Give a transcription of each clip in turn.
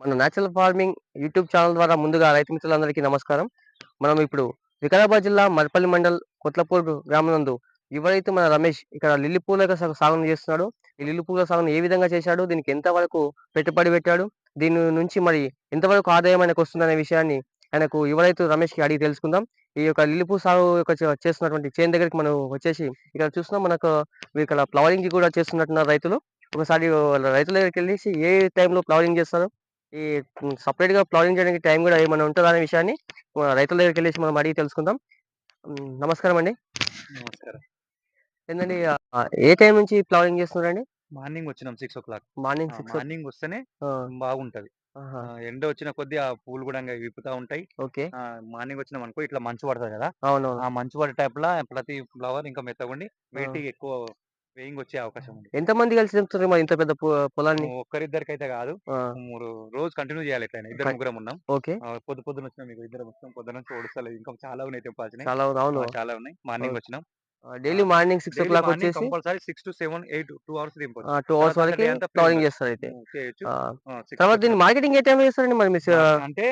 మన natural farming YouTube channel ద్వారా ముందుగా రైతు మిత్రులందరికీ నమస్కారం. మనం ఇప్పుడు వికారాబాద్ జిల్లా మరపల్లి మండల్ కొత్లపూర్ గ్రామం నందు ఎవరైతే మన రమేష్ ఇక్కడ లిల్లి పూల సాగును చేస్తున్నాడు. ఈ లిల్లి పూల సాగును ఏ విధంగా చేశాడు? దీనికి ఎంత వరకు పెట్టుబడి పెట్టాడు? దీని నుంచి మరి ఎంతవరకు ఆదాయం ఆయనకు వస్తుందనే విషయాన్ని ఆయనకు ఎవరైతే రమేష్కి అడిగి తెలుసుకుందాం. ఈ యొక్క లిల్లీపూ సాగు యొక్క చేస్తున్నటువంటి చేను దగ్గరికి మనం వచ్చేసి ఇక్కడ చూస్తున్నాం. మనకు ఇక్కడ ఫ్లవరింగ్ కూడా చేస్తున్నట్టున్నారు రైతులు. ఒకసారి వాళ్ళ రైతుల దగ్గరికి వెళ్ళేసి ఏ టైంలో ఫ్లవరింగ్ చేస్తారు? ఈ సపరేట్గా ఫ్లవరింగ్ చేయడానికి టైం కూడా ఏమైనా ఉంటుందా అనే విషయాన్ని రైతుల దగ్గరికి వెళ్ళేసి మనం అడిగి తెలుసుకుందాం. నమస్కారం అండి. నమస్కారం. ఏంటండి ఏ టైం నుంచి ఫ్లవరింగ్ చేస్తున్నారండి? మార్నింగ్ వచ్చినాం six o'clock. Morning six morning వస్తేనే బాగుంటది. ఎండ వచ్చిన కొద్దీ ఆ పూలు కూడా విప్పుతా ఉంటాయి. ఓకే. మార్నింగ్ వచ్చినాం అనుకో ఇట్లా మంచు పడుతుంది కదా. అవునవును. ఆ మంచు పడే టైప్ లా ప్రతి ఫ్లవర్ ఇంకా మెత్తగుండి వెయిట్ ఎక్కువ వేయింగ్ వచ్చే అవకాశం ఉంది. ఎంత మంది కలిసి తెంపుతారు మరి ఇంత పెద్ద పొ- పొలాన్ని? ఒక్కరిద్దరికి అయితే కాదు. ఆ, మూడు రోజు కంటిన్యూ చేయాలి ఇట్లా ఇద్దరు ముగ్గురం ఉన్నాం. ఓకే. ఆ, పొద్దు పొద్దున వచ్చినాం మీకు ఇద్దరు వచ్చినాం పొద్దున నుంచి ఓడిస్తలేదు ఇంకా చాలా ఉన్నాయి తెంపాల్సినవి చాలా ఉంది, అవును. ఆ, చాలా ఉన్నాయి. మార్నింగ్. వచ్చినాం. Daily morning six o'clock వచ్చేసి compulsory six to seven eight two hours two hours వరకు ఫ్లవరింగ్ ఉంటుంది. చేస్తారు అయితే తర్వాత దీన్ని మార్కెటింగ్ ఏ టైం చేస్తారండి మరి మీ ఆ, అంటే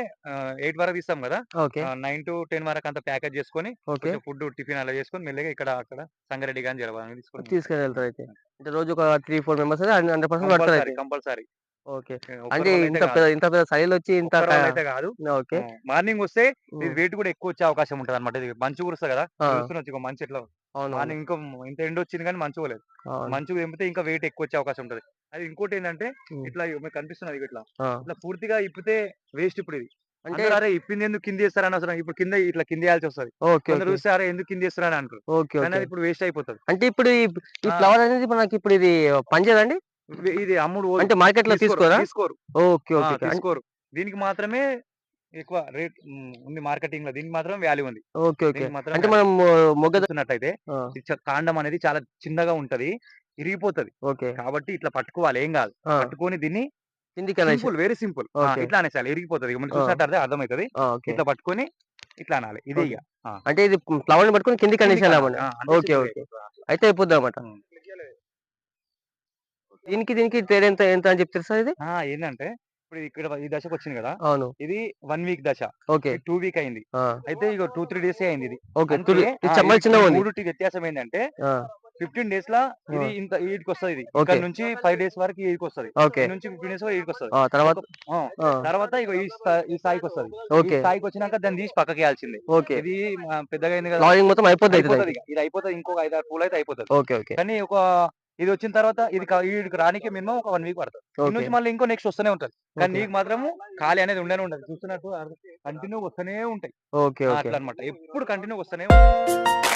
ఎయిట్ వరకు ఇస్తాం కదా. ఓకే. నైన్ టు టెన్ వరకు అంతా ప్యాకేజ్ చేసుకొని ఫుడ్ టిఫిన్ అలా చేసుకొని మెల్లగా ఇక్కడ అక్కడ సంగారెడ్డి కానీ జరగాలని తీసుకొని తీసుకొని వెళ్తారు అయితే. అంటే రోజు ఒక three four members hundred percent పడతారు కంపల్సరీ ఓకే. అంటే ఇంత ఇంత పెద్ద సైజ్ వచ్చి ఇంత అయితే కాదు. ఓకే. మార్నింగ్ వస్తే వెయిట్ కూడా ఎక్కువ వచ్చే అవకాశం ఉంటది అనమాట ఇది మంచు కురుస్తుంది కదా. ఇక మంచు ఎట్లా మార్నింగ్ ఇంకో ఇంత ఎండ వచ్చింది కానీ మంచు పోలేదు. అవును. మంచు తెంపితే ఇంకా వెయిట్ ఎక్కువ వచ్చే అవకాశం ఉంటది. అది ఇంకోటి ఏంటంటే. ఇట్లా మీకు కనిపిస్తున్నది ఇట్లా ఆ. ఇట్లా పూర్తిగా ఇప్పితే వేస్ట్ ఇప్పుడు ఇది. అంటే అరే ఇప్పింది ఎందుకు కింద చేస్తారని అసలు ఇప్పుడు కింద ఇట్లా కింద వేయాల్సి వస్తుంది. ఓకే కొందరు ఓకే. చూస్తే అరే ఎందుకు కింద చేస్తారని అంటారు. ఓకే కానీ ఓకే. అది ఇప్పుడు వేస్ట్ అయిపోతుంది. అంటే ఇప్పుడు ఈ ఈ ఆ. ఫ్లవర్ అనేది మనకి ఇప్పుడు ఇది పనిచేయదండి ఇవి- ఇది అమ్ముడు పోదు. అంటే మార్కెట్లో తీసుకోరు, తీసుకోరా? తీసుకోరు. ఓకే ఆ, ఓకే తీసుకోరు. దీనికి మాత్రమే ఎక్కువ రేట్ ఉంది మార్కెటింగ్లో దీనికి మాత్రం వాల్యూ ఉంది. Okay okay. దీనికి మాత్రం అంటే మనం మొ- మొగ్గ చూస్తున్నట్టయితే ఆ, ఈ చ- కాండం అనేది చాలా చిన్నగా ఉంటది ఇరిగిపోతది. ఓకే. కాబట్టి ఇట్లా పట్టుకోవాలి ఏం కాదు. పట్టుకొని దీన్ని సింపుల్ వెరీ సింపుల్. ఇట్లా అనేసాలి ఇరిగిపోతుంది. మనం. చూసినట్టు అర్థమవుతుంది. ఇట్లా పట్టుకొని ఇట్లా అనాలి. ఇదే అంటే ఇది ఫ్లవర్ని పట్టుకొని కిందికి. ఆ, అంతే ఓకే ఓకే. అయితే అయిపోద్ది అన్నమాట. దీనికి దీనికి తేడా ఎంత ఎంత అని చెప్తారు సార్ ఇది? ఏంటంటే ఇప్పుడు ఇక్కడ ఈ దశకు వచ్చింది కదా అవును. ఇది వన్ వీక్ దశ. ఓకే. టూ వీక్ అయింది. అయితే ఇక టూ త్రీ డేస్ అయింది ఇది. ఓకే. మూడుటి వ్యత్యాసం ఏంటంటే ఫిఫ్టీన్ డేస్ లా ఇది. ఇంత ఈడికి వస్తుంది ఇది. ఇక్కడ నుంచి ఫైవ్ డేస్ వరకు ఈడికి వస్తుంది నుంచి ఫిఫ్టీన్ డేస్ ఈడికి వస్తుంది తర్వాత తర్వాత ఇక ఈ స్థా- ఈ స్థాయికి వస్తుంది ఓకే. ఈ స్థాయికి వచ్చినాక దాన్ని తీసి పక్కకి వేయాల్సిందే ఓకే. ఇది పెద్దగా అయింది కదా మొత్తం అయిపోతుంది. ఇది అయిపోతుంది ఇంకొక ఐదు ఆరు పూలు అయితే అయిపోతుంది. ఓకే. ఓకే. కానీ ఒక ఇది వచ్చిన తర్వాత ఇది కా- ఈడికి రానికి మినిమం ఒక వన్ వీక్ పడుతుంది. నుంచి మళ్ళీ ఇంకో నెక్స్ట్ వస్తూనే ఉంటుంది. కానీ. నీకు మాత్రము ఖాళీ అనేది ఉండనే ఉండదు. చూస్తున్నట్టు కంటిన్యూ వస్తూనే ఉంటాయి. అట్లా అన్నమాట ఎప్పుడు కంటిన్యూ వస్తూనే ఉంటాయి.